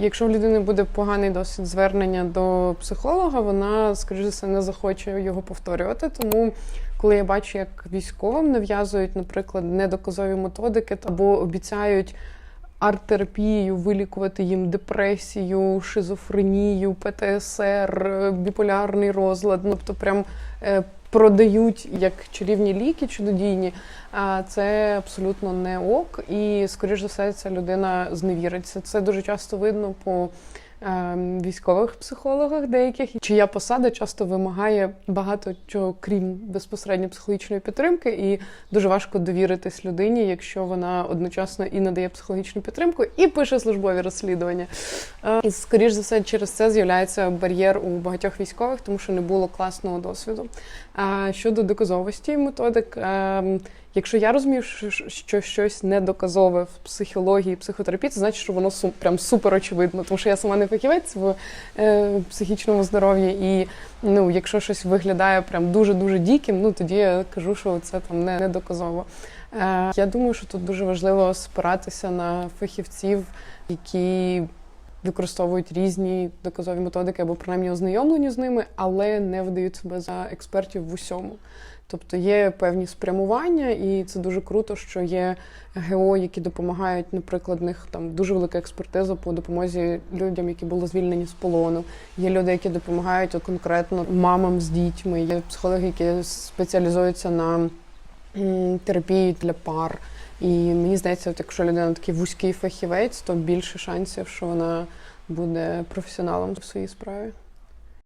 Якщо в людини буде поганий досвід звернення до психолога, вона, скоріш за все, не захоче його повторювати. Тому, коли я бачу, як військовим нав'язують, наприклад, недоказові методики або обіцяють арт-терапією вилікувати їм депресію, шизофренію, ПТСР, е, біполярний розлад, ну, тобто прям е, продають як чарівні ліки чудодійні, а це абсолютно не ок. І, скоріш за все, ця людина зневіриться. Це дуже часто видно по е, військових психологах деяких, чия посада часто вимагає багато чого, крім безпосередньо психологічної підтримки, і дуже важко довіритись людині, якщо вона одночасно і надає психологічну підтримку, і пише службові розслідування. Е, І скоріш за все, через це з'являється бар'єр у багатьох військових, тому що не було класного досвіду. А щодо доказовості методик, е, якщо я розумію, що- що щось недоказове в психології, психотерапії, це значить, що воно прям супер очевидно, тому що я сама не фахівець в е, психічному здоров'ї, і ну, якщо щось виглядає прям дуже дуже діким, ну тоді я кажу, що це там не недоказово. Е, я думаю, що тут дуже важливо спиратися на фахівців, які використовують різні доказові методики або принаймні ознайомлені з ними, але не видають себе за експертів в усьому. Тобто є певні спрямування, і це дуже круто, що є ГО, які допомагають, наприклад, них там дуже велика експертиза по допомозі людям, які були звільнені з полону. Є люди, які допомагають от, конкретно мамам з дітьми. Є психологи, які спеціалізуються на терапії для пар. І мені здається, от якщо людина такий вузький фахівець, то більше шансів, що вона буде професіоналом в своїй справі.